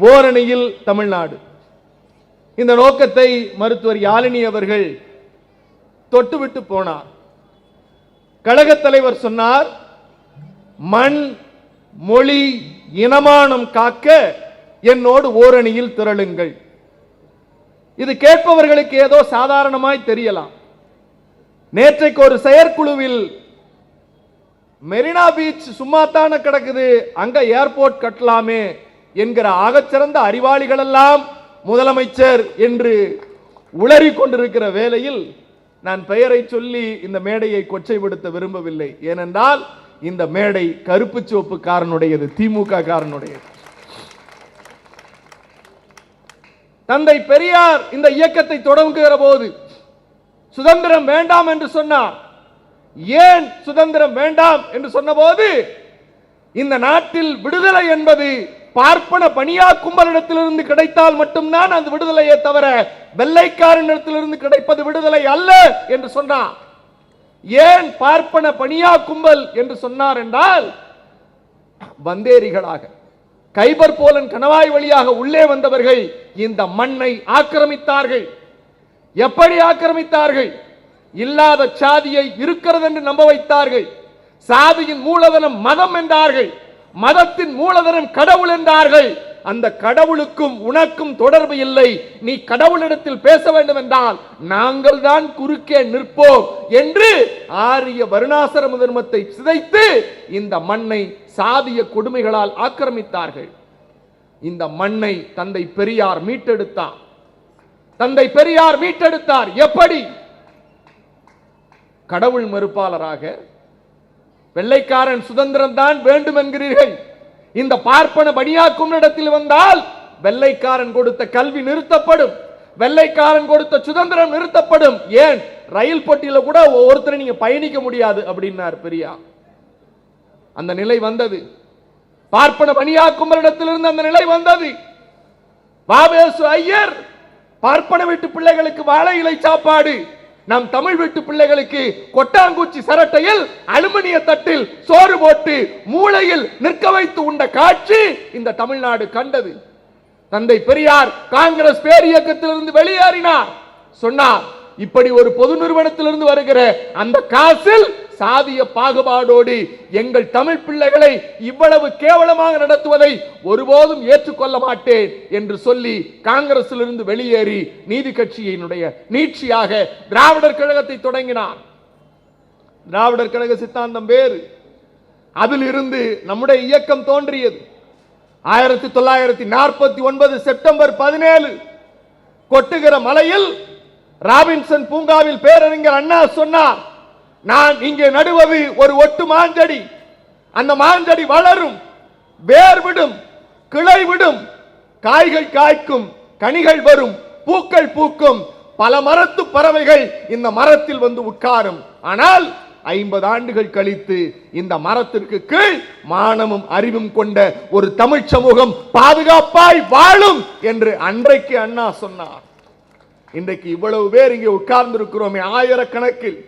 ஓரணியில் தமிழ்நாடு. இந்த நோக்கத்தை மருத்துவர் யாழினி அவர்கள் தொட்டுவிட்டு போனார். கழகத் தலைவர் சொன்னார் மண் மொழி இனமானம் காக்க என்னோடு ஓரணியில் திரளுங்கள். இது கேட்பவர்களுக்கு ஏதோ சாதாரணமாய் தெரியலாம். நேற்றைக்கு ஒரு செயற்குழுவில் மெரினா பீச் சும்மாத்தான கிடக்குது அங்க ஏர்போர்ட் கட்டலாமே என்கிற ஆகச்சிறந்த அறிவாளிகளெல்லாம் முதலமைச்சர் என்று உளறி கொண்டிருக்கிற வேளையில் நான் பெயரை சொல்லி இந்த மேடையை கொச்சைப்படுத்த விரும்பவில்லை. ஏனென்றால் இந்த மேடை கருப்பு சிவப்பு காரனுடையது திமுக காரனுடையது தந்தை பெரியார் இந்த இயக்கத்தை தொடங்குகிற போது சுதந்திரம் வேண்டாம் என்று சொன்னார். ஏன் சுதந்திரம் வேண்டாம் என்று சொன்னபோது இந்த நாட்டில் விடுதலை என்பது பார்ப்பன பணியா கும்பலிடத்திலிருந்து கிடைத்தால் மட்டும்தான் அந்த விடுதலையே தவிர வெள்ளைக்காரனிடத்திலிருந்து கிடைப்பது விடுதலை அல்ல என்று சொன்னார். ஏன் பார்ப்பன பணியா கும்பல் என்று சொன்னார் என்றால் வந்தேரிகளாக கைபர் போலன் கணவாய் வழியாக உள்ளே வந்தவர்கள் இந்த மண்ணை ஆக்கிரமித்தார்கள். எப்படி ஆக்கிரமித்தார்கள்? இல்லாத சாதியை இருக்கிறது என்று நம்ப வைத்தார்கள். சாதியின் மூலதனம் மதம் என்றார்கள். மதத்தின் மூலதனம் கடவுள் என்றார்கள். அந்த கடவுளுக்கும் உனக்கும் தொடர்பு இல்லை. நீ கடவுளிடத்தில் பேச வேண்டும் என்றால் நாங்கள் தான் குறுக்கே நிற்போம் என்று ஆரிய வருணாசிரம தர்மத்தை சிதைத்து இந்த மண்ணை சாதிய கொடுமைகளால் ஆக்கிரமித்தார்கள். இந்த மண்ணை தந்தை பெரியார் மீட்டெடுத்தார் தந்தை பெரியார் மீட்டெடுத்தார். எப்படி? கடவுள் மறுப்பாளராக வெள்ளைக்காரன் சுதந்திரம் தான் வேண்டும் என்கிறீர்கள் இந்த பார்ப்பன பணியாக்கும் இடத்தில் வந்தால் வெள்ளைக்காரன் கொடுத்த கல்வி நிறுத்தப்படும். வெள்ளைக்காரன் கொடுத்த சுதந்திரம் நிறுத்தப்படும். ஏன்? ரயில் பொட்டியில கூட ஒருத்தரை நீங்க பயணிக்க முடியாது அப்படின்னார் பெரியா. அந்த நிலை வந்தது. பார்ப்பன பணியாக்கும் இடத்திலிருந்து அந்த நிலை வந்தது. வாவேசு ஐயர் பார்ப்பன வீட்டு பிள்ளைகளுக்கு வாழை இலை சாப்பாடு. நம் தமிழ் வீட்டு பிள்ளைகளுக்கு கொட்டாங்குச்சி சரட்டையில் அலுமினிய தட்டில் சோறு போட்டு மூளையில் நிற்க வைத்து உண்ட காட்சி இந்த தமிழ்நாடு கண்டது. தந்தை பெரியார் காங்கிரஸ் பேரியக்கத்திலிருந்து வெளியேறினார். சொன்னார் இப்படி ஒரு பொது நிறுவனத்திலிருந்து வருகிற அந்த காசில் சாதிய பாகுபாடோடு எங்கள் தமிழ் பிள்ளைகளை இவ்வளவு கேவலமாக நடத்துவதை ஒருபோதும் ஏற்றுக்கொள்ள மாட்டேன் என்று சொல்லி காங்கிரசிலிருந்து வெளியேறி நீதி கட்சியினுடைய நீட்சியாக திராவிடர் கழகத்தை தொடங்கினார். திராவிடர் கழக சித்தாந்தம் வேறு. அதில் இருந்து நம்முடைய இயக்கம் தோன்றியது. ஆயிரத்தி தொள்ளாயிரத்தி நாற்பத்தி ஒன்பது செப்டம்பர் பதினேழு கொட்டுகிற மலையில் ராபின்சன் பூங்காவில் பேரறிஞர் அண்ணா சொன்னார் நான் இங்கே நடுவது ஒரு ஒட்டு மாஞ்சடி. அந்த மாஞ்சடி வளரும் வேர் விடும் கிளை விடும் காய்கள் காய்க்கும் கனிகள் வரும் பூக்கள் பூக்கும் பல மரத்து பறவைகள் இந்த மரத்தில் வந்து உட்காரும். ஆனால் ஐம்பது ஆண்டுகள் கழித்து இந்த மரத்திற்கு கீழ் மானமும் அறிவும் கொண்ட ஒரு தமிழ் சமூகம் பாதுகாப்பாய் வாழும் என்று அன்றைக்கு அண்ணா சொன்னார். இன்றைக்கு இவ்வளவு பேர் இங்கே உட்கார்ந்து இருக்கிறோமே ஆயிரக்கணக்கில்.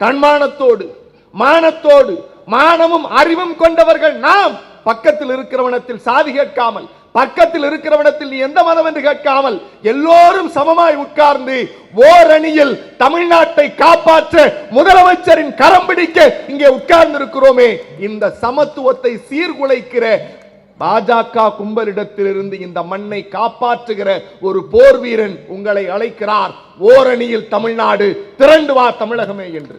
தன்மானத்தோடு மானத்தோடு மானமும் அறிவும் கொண்டவர்கள் நாம். பக்கத்தில் இருக்கிறவனத்தில் சாதி கேட்காமல் பக்கத்தில் இருக்கிறவனத்தில் நீ எந்த மதம் என்று கேட்காமல் எல்லோரும் சமமாய் உட்கார்ந்து ஓரணியில் தமிழ்நாட்டை காப்பாற்ற முதலமைச்சரின் கரம் பிடிக்க இங்கே உட்கார்ந்திருக்கிறோமே. இந்த சமத்துவத்தை சீர்குலைக்கிற பாஜக கும்பலிடத்திலிருந்து இந்த மண்ணை காப்பாற்றுகிற ஒரு போர் வீரன் உங்களை அழைக்கிறார். ஓரணியில் தமிழ்நாடு திரண்டு வா தமிழகமே என்று.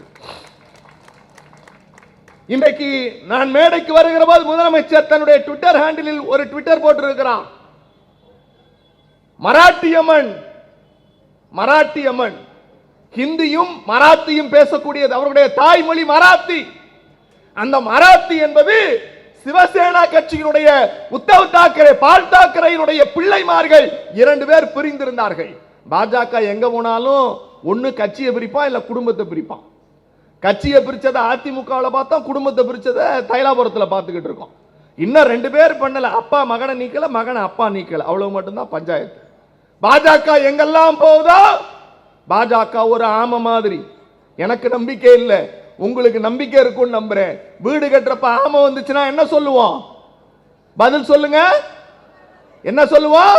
இன்றைக்கு நான் மேடைக்கு வருகிற போது முதலமைச்சர் தன்னுடைய ட்விட்டர் ஹேண்டிலில் ஒரு ட்விட்டர் போட்டிருக்கிறார். மராட்டியம்மன் மராட்டியம்மன் ஹிந்தியும் மராத்தியும் பேசக்கூடியது அவருடைய தாய்மொழி மராத்தி. அந்த மராத்தி என்பது சிவசேனா கட்சியினுடைய உத்தவ் தாக்கரே பால் தாக்கரேயினுடைய பிள்ளைமார்கள் இரண்டு பேர் பிரிந்திருந்தார்கள். பாஜக எங்க போனாலும் ஒண்ணு கட்சியை பிரிப்பான் இல்ல குடும்பத்தை பிரிப்பான் கட்சியை பிரிச்சதை அதிமுகவில் பார்த்தோம் குடும்பத்தை பிரிச்சதை தைலாபுரத்தில் பார்த்துக்கிட்டு இருக்கோம். இன்னும் ரெண்டு பேர் பண்ணல. அப்பா மகனை நீக்கல மகனை அப்பா நீக்கல. அவ்வளவு மட்டும்தான் பஞ்சாயத்து. பாஜக எங்கெல்லாம் போகுதோ பாஜக ஒரு ஆம மாதிரி. எனக்கு நம்பிக்கை இல்லை. உங்களுக்கு நம்பிக்கை இருக்கும்னு நம்புறேன். வீடு கட்டுறப்ப ஆம வந்துச்சுன்னா என்ன சொல்லுவோம்? பதில் சொல்லுங்க. என்ன சொல்லுவோம்?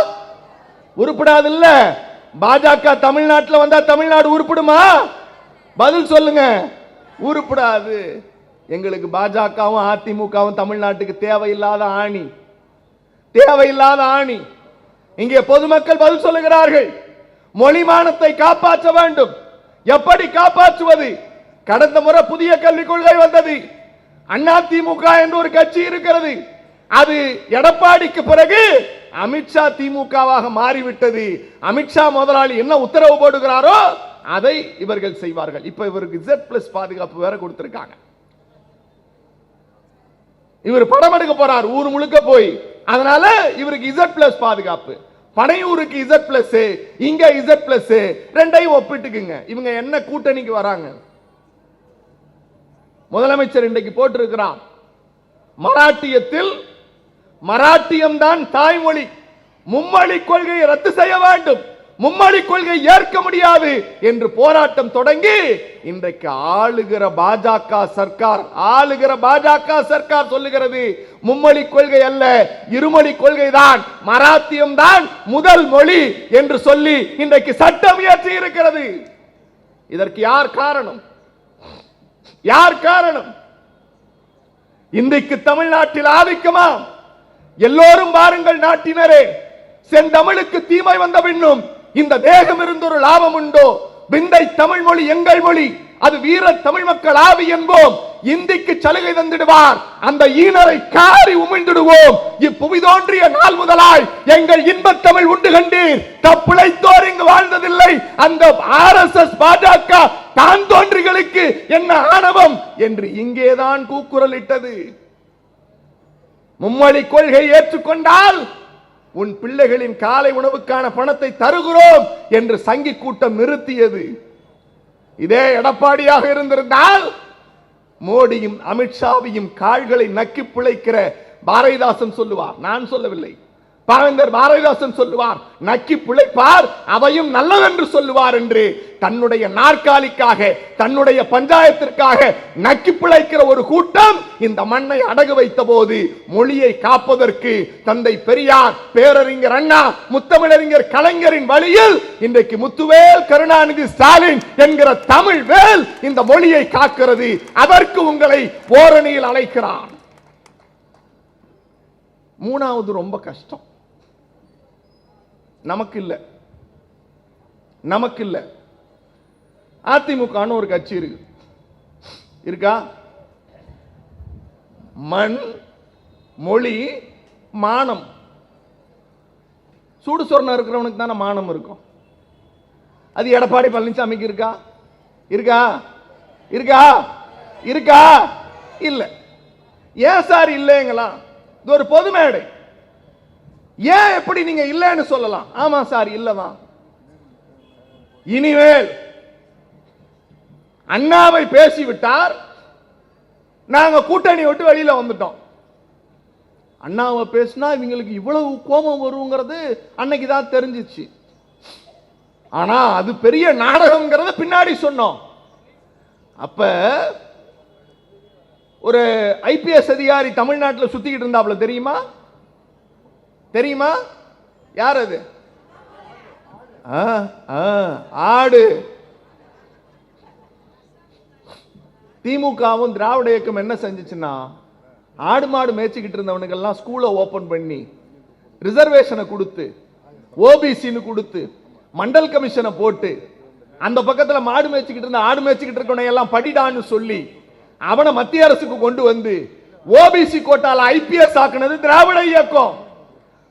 உருப்படாது இல்ல பாஜக தமிழ்நாட்டில் வந்தா தமிழ்நாடு உருப்பிடுமா? பதில் சொல்லுங்க. உருப்படாது. எங்களுக்கு பாஜகவும் அதிமுகவும் தமிழ்நாட்டுக்கு தேவையில்லாத ஆணி. தேவையில்லாத ஆணி. இங்கே பொதுமக்கள் பதில் சொல்லுகிறார்கள். மொழிமானத்தை காப்பாற்ற வேண்டும். எப்படி காப்பாற்றுவது? கடந்த முறை புதிய கல்விக் கொள்கை வந்தது. அதிமுக என்று ஒரு கட்சி இருக்கிறது. அது எடப்பாடிக்கு பிறகு அமித்ஷா திமுகவாக மாறிவிட்டது. அமித்ஷா முதலாளி என்ன உத்தரவு போடுகிறாரோ அதை இவர்கள் செய்வார்கள். இப்ப இவருக்கு Z பிளஸ் பாதுகாப்பு வேற கொடுத்திருக்காங்க. இவர் படம் எடுக்க போறார் ஊர் முழுக்க போய். அதனால இவருக்கு இசட் பிளஸ் பாதுகாப்பு. பனையூருக்கு இசட் பிளஸ் இங்க இசட் பிளஸ் ரெண்டையும் ஒப்பிட்டுக்குங்க. இவங்க என்ன கூட்டணிக்கு வராங்க? முதலமைச்சர் இன்றைக்கு போட்டிருக்கிறான். மராட்டியத்தில் மராட்டியம் தான் தாய்மொழி. மும்மொழி கொள்கையை ரத்து செய்ய வேண்டும். மும்மொழி கொள்கை ஏற்க முடியாது என்று போராட்டம் தொடங்கி இன்றைக்கு ஆளுகிற பாஜக சர்க்கார் ஆளுகிற பாஜக சர்க்கார் சொல்லுகிறது மும்மொழி கொள்கை அல்ல இருமொழி கொள்கை தான் மராத்தியம் தான் முதல் மொழி என்று சொல்லி இன்றைக்கு சட்டம் இயற்றி இருக்கிறது. இதற்கு யார் காரணம்? யார் காரணம்? இன்றைக்கு தமிழ்நாட்டில் ஆதிக்கமா? எல்லோரும் பாருங்கள் நாட்டினரே. செந்தமிழுக்கு தீமை வந்த பின்னும் இந்த தேகம் இருந்து ஒரு லாபம் உண்டோ? விந்தை தமிழ் மொழி எங்கள் மொழி. அது வீர தமிழ் மக்கள் ஆவி என்போம். இந்திக்கு சலுகை தந்திடுவார். அந்த ஈனரை காரி உமிழ்ந்திடுவோம். இப்புவி தோன்றிய நாள் முதலாய் எங்கள் இன்பத் தமிழ் உண்டு கண்டீர். தப்பிழைத்தோர் இங்கு வாழ்ந்ததில்லை. அந்த ஆர் எஸ் எஸ் பாஜக தான் தோன்றிகளுக்கு என்ன ஆணவம் என்று இங்கேதான் கூக்குரலிட்டது. மும்மொழி கொள்கை ஏற்றுக்கொண்டால் உன் பிள்ளைகளின் காலை உணவுக்கான பணத்தை தருகிறோம் என்று சங்கி கூட்டம் நிறுத்தியது. இதே எடப்பாடியாக இருந்திருந்தால் மோடியும் அமித்ஷாவையும் கால்களை நக்கி பிழைக்கிற பாரதிதாசன் சொல்லுவார். நான் சொல்லவில்லை. பாவேந்தர் பாரதிதாசன் சொல்லுவார் நக்கி பிழைப்பார் அவையும் நல்லதென்று சொல்லுவார் என்று தன்னுடைய நாற்காலிக்காக தன்னுடைய பஞ்சாயத்திற்காக நக்கி பிழைக்கிற ஒரு கூட்டம் இந்த மண்ணை அடகு வைத்த போது மொழியை காப்பதற்கு தந்தை பெரியார் பேரறிஞர் அண்ணா முத்தமிழறிஞர் கலைஞரின் வழியில் இன்றைக்கு முத்துவேல் கருணாநிதி ஸ்டாலின் என்கிற தமிழ் வேல் இந்த மொழியை காக்கிறது. அதற்கு உங்களை ஓரணியில் அழைக்கிறான். மூணாவது ரொம்ப கஷ்டம். நமக்கு இல்ல நமக்கு இல்ல அதிமுகன்னு ஒரு கட்சி இருக்கு. இருக்கா? மண் மொழி மானம். சூடு சொர்ணம் இருக்கிறவனுக்கு தானே மானம் இருக்கும். அது எடப்பாடி பழனிசாமிக்கு இருக்கா? இருக்கா? இருக்கா? இருக்கா? இல்ல. ஏன் சார் இல்லைங்களா இது ஒரு பொது மேடை. ஏன் எப்படி நீங்க இல்லைன்னு சொல்லலாம்? ஆமா சார் இல்லதான் இனிமேல் அண்ணாவை பேசிவிட்டார். நாங்க கூட்டணி விட்டு வெளியில வந்துட்டோம். அண்ணாவை பேசினா இவங்களுக்கு இவ்வளவு கோபம் வருங்கிறது அன்னைக்கு தான் தெரிஞ்சிச்சு. ஆனா அது பெரிய நாடகம்ங்கிறத பின்னாடி சொன்னோம். அப்ப ஒரு ஐபிஎஸ் அதிகாரி தமிழ்நாட்டில் சுத்திக்கிட்டு இருந்தாப்ல தெரியுமா? தெரியுமா? யார் அது? ஆ, ஆ, ஆடு. திமுகவும் திராவிட இயக்கம் என்ன செஞ்சிச்சுன்னா ஆடு மாடு மேய்ச்சிக்கிட்டு இருந்தவனுக்கெல்லாம் ஸ்கூலை ஓப்பன் பண்ணி ரிசர்வேஷனை கொடுத்து ஓபிசின்னு கொடுத்து மண்டல் கமிஷனை போட்டு அந்த பக்கத்தில் மாடு மேய்ச்சிக்கிட்டு இருந்த ஆடு மேய்ச்சிக்கிட்டு இருக்கவனை எல்லாம் படிடான்னு சொல்லி அவனை மத்திய அரசுக்கு கொண்டு வந்து ஓபிசி கோட்டால ஐபிஎஸ் ஆக்குனது திராவிட இயக்கம்.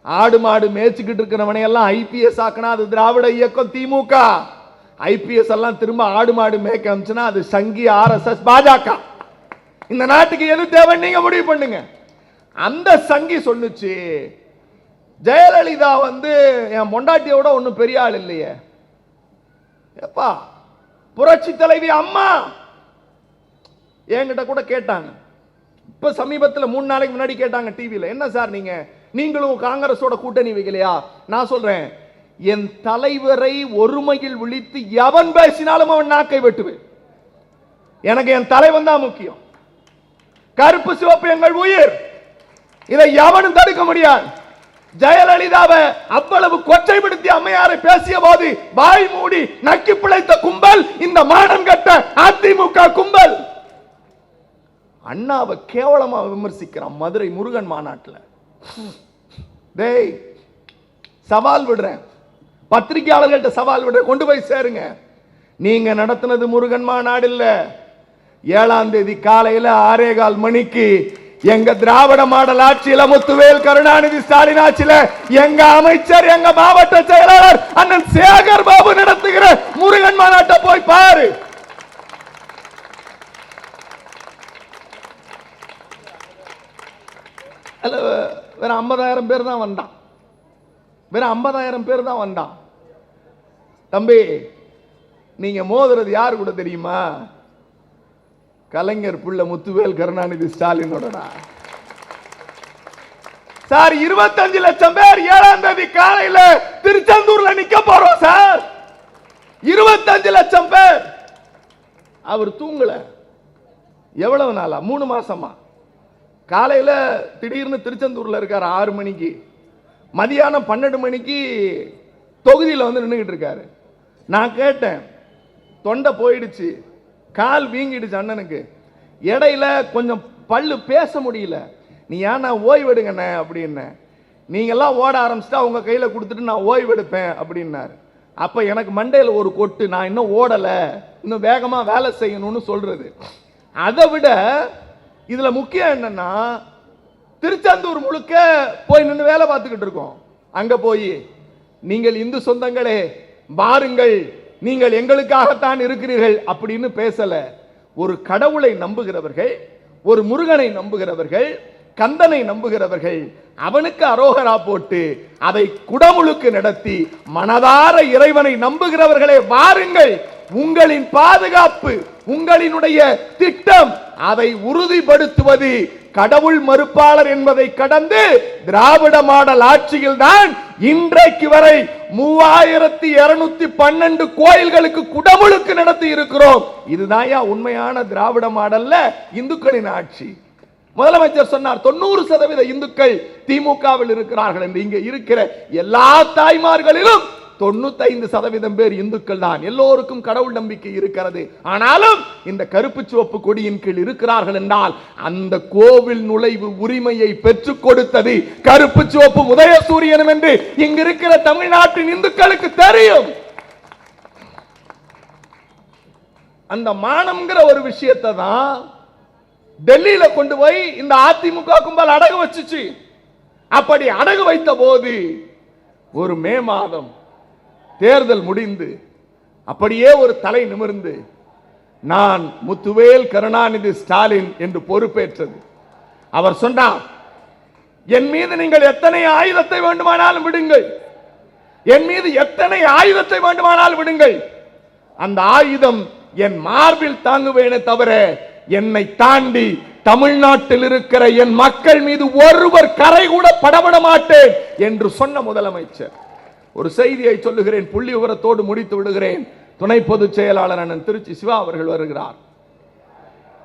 ஆடு மாடு மேய்ச்சிக்கிட்டு இருக்கிறவனை எல்லாம் ஐபிஎஸ் ஆக்குனா அது திராவிட இயக்கம் திமுக. ஐபிஎஸ் எல்லாம் திரும்ப ஆடு மாடு மேய்க்க அமிச்சுன்னா அது சங்கி ஆர்எஸ்எஸ் பாஜக. இந்த நாட்டுக்கு எது தேவை நீங்க முடிவு பண்ணுங்க. அந்த சங்கி சொல்லுச்சு ஜெயலலிதா வந்து என் பொண்டாட்டியோட ஒன்றும் பெரிய ஆள் இல்லையே. எப்பா புரட்சி தலைவி அம்மா. என்கிட்ட கூட கேட்டாங்க. இப்போ சமீபத்தில் மூணு நாளைக்கு முன்னாடி கேட்டாங்க டிவியில் என்ன சார் நீங்கள் நீங்களும் காங்கிரஸோட கூட்டணி வைக்கலையா? நான் சொல்றேன் என் தலைவரை ஒருமையில் விழித்து எவன் பேசினாலும் அவன் நாக்கை வெட்டுவேன். எனக்கு என் தலைவன் தான் முக்கியம். கருப்பு சிவப்பு எங்கள் உயிர். இதை எவனும் தடுக்க முடியாது. ஜெயலலிதாவை அவ்வளவு கொச்சைப்படுத்தி அம்மையாரை பேசிய போது வாய் மூடி நக்கி பிழைத்த கும்பல் இந்த மானம் கட்ட அதிமுக கும்பல். அண்ணாவை கேவலமா விமர்சிக்கிறான் மதுரை முருகன் மாநாட்டில். டேய் சவால் விடுறேன். பத்திரிகையாளர்கள்ட்ட சவால் விடுறேன். கொண்டு போய் சேருங்க. நீங்க நடத்தினது முருகன் மாநாடு இல்ல. ஏழாம் தேதி காலையில ஆறே கால் மணிக்கு எங்க திராவிட மாடல் ஆட்சியில முத்துவேல் கருணாநிதி ஸ்டாலின் ஆட்சியில எங்க அமைச்சர் எங்க மாவட்ட செயலாளர் அண்ணன் சேகர் பாபு நடத்துகிற முருகன் மாநாட்டை போய் பாரு. ஹலோ. வேற ஐம்பதாயிரம் பேர் தான் வந்தான். வேற ஐம்பதாயிரம் பேர் தான் வந்தான். தம்பி நீங்க மோதுறது யாரு கூட தெரியுமா? கலைஞர் புள்ள முத்துவேல் கருணாநிதி ஸ்டாலினோடனா சார் இருபத்தஞ்சு லட்சம் பேர் ஏழாம் தேதி காலையில திருச்செந்தூர்ல நிக்க போறோம் சார். இருபத்தஞ்சு லட்சம் பேர். அவர் தூங்கல. எவ்வளவு நாளா? மூணு மாசமா? காலையில் திடீர்னு திருச்செந்தூரில் இருக்கார் ஆறு மணிக்கு. மதியானம் பன்னெண்டு மணிக்கு தொகுதியில் வந்து நின்றுக்கிட்டு இருக்காரு. நான் கேட்டேன் தொண்டை போயிடுச்சு கால் வீங்கிடுச்சு அண்ணனுக்கு. இடையில கொஞ்சம் பல்லு பேச முடியல. நீ ஏன்னா ஓய்வெடுங்கண்ணே அப்படின்னேன். நீங்கள்லாம் ஓட ஆரம்பிச்சிட்டா உங்கள் கையில் கொடுத்துட்டு நான் ஓய்வெடுப்பேன் அப்படின்னாரு. அப்போ எனக்கு மண்டையில் ஒரு கொட்டு நான் இன்னும் ஓடலை இன்னும் வேகமாக வேலை செய்யணும்னு சொல்கிறது அதை விட இதுல முக்கியம் என்னன்னா திருச்செந்தூர் முழுக்க போய் நின்று வேலை பார்த்துக்கிட்டு இருக்கோம். அங்க போய் நீங்கள் இந்து சொந்தங்களே வாருங்கள் நீங்கள் எங்களுக்காகத்தான் இருக்கிறீர்கள் அப்படின்னு பேசல. ஒரு கடவுளை நம்புகிறவர்கள் ஒரு முருகனை நம்புகிறவர்கள் கந்தனை நம்புகிறவர்கள் அவனுக்கு அரோகரா போட்டு அதை குடமுழுக்கு நடத்தி மனதார இறைவனை நம்புகிறவர்களே வாருங்கள். உங்களின் பாதுகாப்பு உங்களினுடைய திட்டம் அதை உறுதிப்படுத்துவது கடவுள் மறுப்பாளர் என்பதை கடந்து திராவிட மாடல் ஆட்சியில் தான் இன்றைக்கு வரை மூவாயிரத்தி இருநூத்தி பன்னெண்டு கோயில்களுக்கு குடமுழுக்கு நடத்தி இருக்கிறோம். இதுதான் உண்மையான திராவிட மாடல்ல இந்துக்களின் ஆட்சி. முதலமைச்சர் சொன்னார் தொண்ணூறு சதவீத இந்துக்கள் திமுகவில் இருக்கிறார்கள் என்று இங்க இருக்கிற எல்லா தாய்மார்களிலும் தொண்ணூத்தைந்து சதவீதம் பேர் இந்துக்கள் தான். எல்லோருக்கும் கடவுள் நம்பிக்கை இருக்கிறது. ஆனாலும் இந்த கருப்பு சிவப்பு கொடியின் கீழ் இருக்கிறார்கள் என்றால் அந்த கோவில் நுழைவு உரிமையை பெற்றுக் கொடுத்தது கருப்பு சிவப்பு உதயசூரியனும் என்று இங்கு இருக்கிற தமிழ்நாட்டின் இந்துக்களுக்கு தெரியும். அந்த மானம்ங்கிற ஒரு விஷயத்தை தான் டெல்லியில கொண்டு போய் இந்த அதிமுக கும்பல் அடகு வச்சுச்சு. அப்படி அடகு வைத்த போது ஒரு மே மாதம் தேர்தல் முடிந்து அப்படியே ஒரு தலை நிமிர்ந்து நான் முத்துவேல் கருணாநிதி ஸ்டாலின் என்று பொறுப்பேற்றது. அவர் சொன்னார் என் மீது நீங்கள் எத்தனை ஆயுதத்தை வேண்டுமானாலும் விடுங்கள். என் மீது எத்தனை ஆயுதத்தை வேண்டுமானாலும் விடுங்கள். அந்த ஆயுதம் என் மார்பில் தாங்குவேனே தவிர என்னை தாண்டி தமிழ்நாட்டில் இருக்கிற என் மக்கள் மீது ஒருவர் கரை கூட படபட மாட்டேன் என்று சொன்ன முதலமைச்சர். ஒரு செய்தியை சொல்லுகிறேன் புள்ளி விவரத்தோடு முடித்து விடுகிறேன். துணை பொதுச் செயலாளர் அண்ணன் திருச்சி சிவா அவர்கள் வருகிறார்.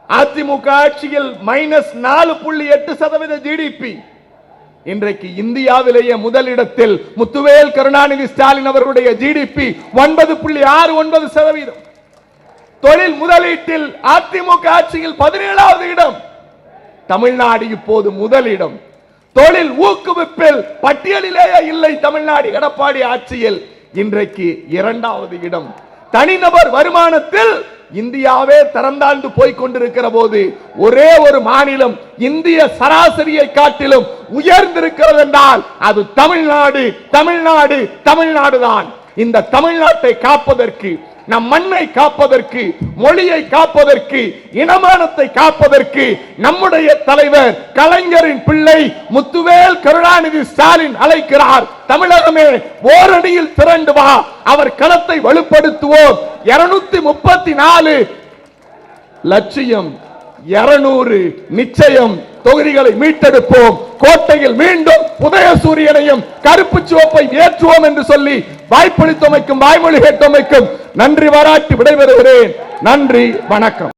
அதிமுக ஆட்சியில் மைனஸ் நாலு புள்ளி எட்டு சதவீத ஜிடிபி இன்றைக்கு இந்தியாவிலேயே முதலிடத்தில் முத்துவேல் கருணாநிதி ஸ்டாலின் அவர்களுடைய ஜிடிபி ஒன்பது புள்ளி ஆறு ஒன்பது சதவீதம். தொழில் முதலீட்டில் அதிமுக ஆட்சியில் பதினேழாவது இடம். தமிழ்நாடு இப்போது முதலிடம். தொழில் ஊக்குவிப்பில் பட்டியலிலேயே இல்லை தமிழ்நாடு எடப்பாடி ஆட்சியில். இன்றைக்கு இரண்டாவது இடம். தனிநபர் வருமானத்தில் இந்தியாவே திறந்தாண்டு போய் கொண்டிருக்கிற போது ஒரே ஒரு மாநிலம் இந்திய சராசரியை காட்டிலும் உயர்ந்திருக்கிறது என்றால் அது தமிழ்நாடு தமிழ்நாடு தமிழ்நாடு தான் இந்த தமிழ்நாட்டை காப்பதற்கு நம் மண்ணை காப்பதற்கு மொழியை காப்பதற்கு இனமானத்தை காப்பதற்கு நம்முடைய தலைவர் கலைஞரின் பிள்ளை முத்துவேல் கருணாநிதி ஸ்டாலின் அழைக்கிறார். தமிழகமே ஓரடியில் திரண்டு வா. அவர் களத்தை வலுப்படுத்துவோம். இருநூத்தி முப்பத்தி நாலு லட்சியம் இருநூறு நிச்சயம் தொகுதிகளை மீட்டெடுப்போம். கோட்டையில் மீண்டும் உதயசூரியனையும் கருப்பு சிவப்பை ஏற்றுவோம் என்று சொல்லி வாய்ப்பளித்தமைக்கும் வாய்மொழி கேட்டமைக்கும் நன்றி பாராட்டி விடைபெறுகிறேன். நன்றி வணக்கம்.